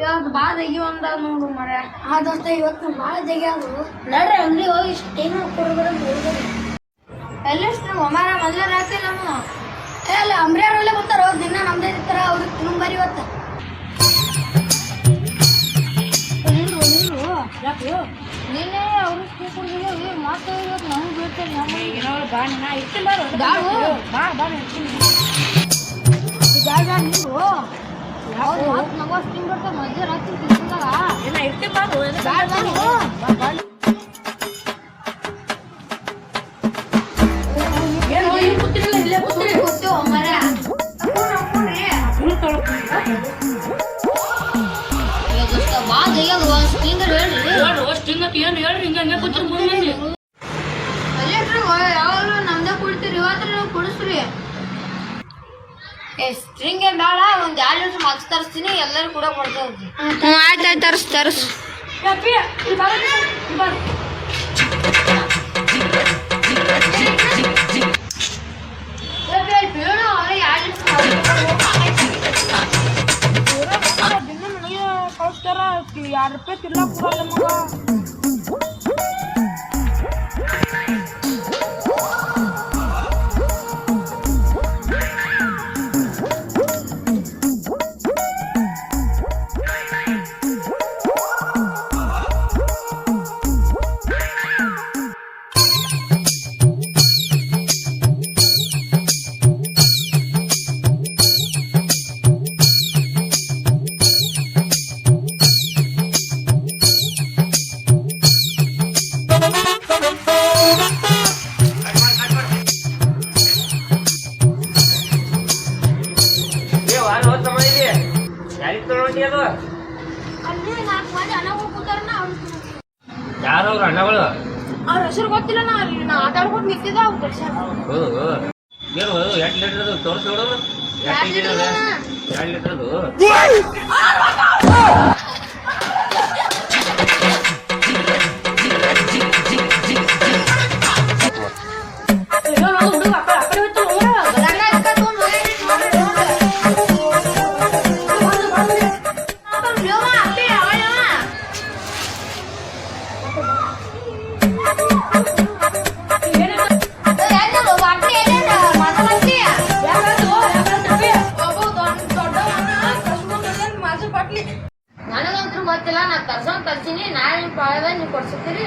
ಇವತ್ತು ಭಾಳ ತೆಗಿ ಒಂದ ನೋಡು ಮರ ಆ ದೋಸ್ತ ಇವತ್ತು ಭಾಳ ಅದು. ನಡ್ರಿ ಅಂಗಡಿ ಹೋಗಿ ಏನು ಕೊಡ್ಬೇಡ ನಾವು ಒಮಾರ ಮೊದಲೇ ರಾತ್ರಿ ನಮ್ಮ ಏ ಅಲ್ಲ ಅಂಬ್ರಿಯಾರಲ್ಲೇ ಬರ್ತಾರ ಅವ್ರು ದಿನ ನಮ್ದೇ ಇರ್ತಾರ ಅವ್ರಿಗೆ ತಿರುಂಬರಿ ಇವತ್ತು. ನಿನ್ನೆ ಅವ್ರು ಕೂತ್ಕೊಂಡಿದ್ದೀವಿ ಇವತ್ತು ನಮ್ಗೆ ಬೀಳ್ತೇನೆ ನಮ್ಮ ಬಾ ನಾ ಇಟ್ಟು ಬಾರು ಬಾರು ಬಾ ಬಾ ಏನು ಹೇಳ್ರಿ ಕೂತಿರಲ್ಲ ಇಲ್ಲೇ ಕೂತಿರಿ ಮರ ಭಾಳ ಸ್ಟ್ರಿಂಗ್ ಏನ್ ಬೇಡ ಒಂದ್ ಎರಡು ಲೀಟರ್ ಮಾಕ್ಸ್ ತರಿಸ್ತೀನಿ ಎಲ್ಲರೂ ಕೂಡ ಕೊಡ್ತಾ ಹೋಗ್ತೀನಿ ಹ್ಞೂ ಆಯ್ತು ಆಯ್ತು ತರ್ಸ್ ತರ್ಸ್. ಎರಡು ರೂಪಾಯಿ ತಿರ್ಲಾಕ್ ಬರಲ್ಲ ಮಗ. ಮಂದಿ ಅಣ್ಣಗಳು? ಅವ್ರ ಹೆಸರು ಗೊತ್ತಿಲ್ಲ ನಾ ಆಟ ಆಡ್ಕೊಂಡು ನಿಂತಿದ್ದೆ ಅವ್ರು ಏನು ಎರಡು ಲೀಟರ್ ಅದು ತೋರಿಸಿ ನೋಡೋದು ಎರಡು ನನಗಂತೂ ಗೊತ್ತಿಲ್ಲ ನಾ ತರ್ಸೋನ್ ತರ್ಸೀನಿ ನಾಳೆ ಪಾಳದ ನೀವು ಕೊಡ್ಸುತ್ತೀರಿ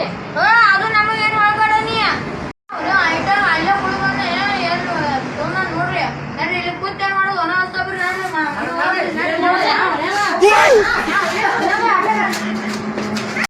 ಅದು ನಮಗೇನು ಹೇಳ್ಬೇಡ ನೀ.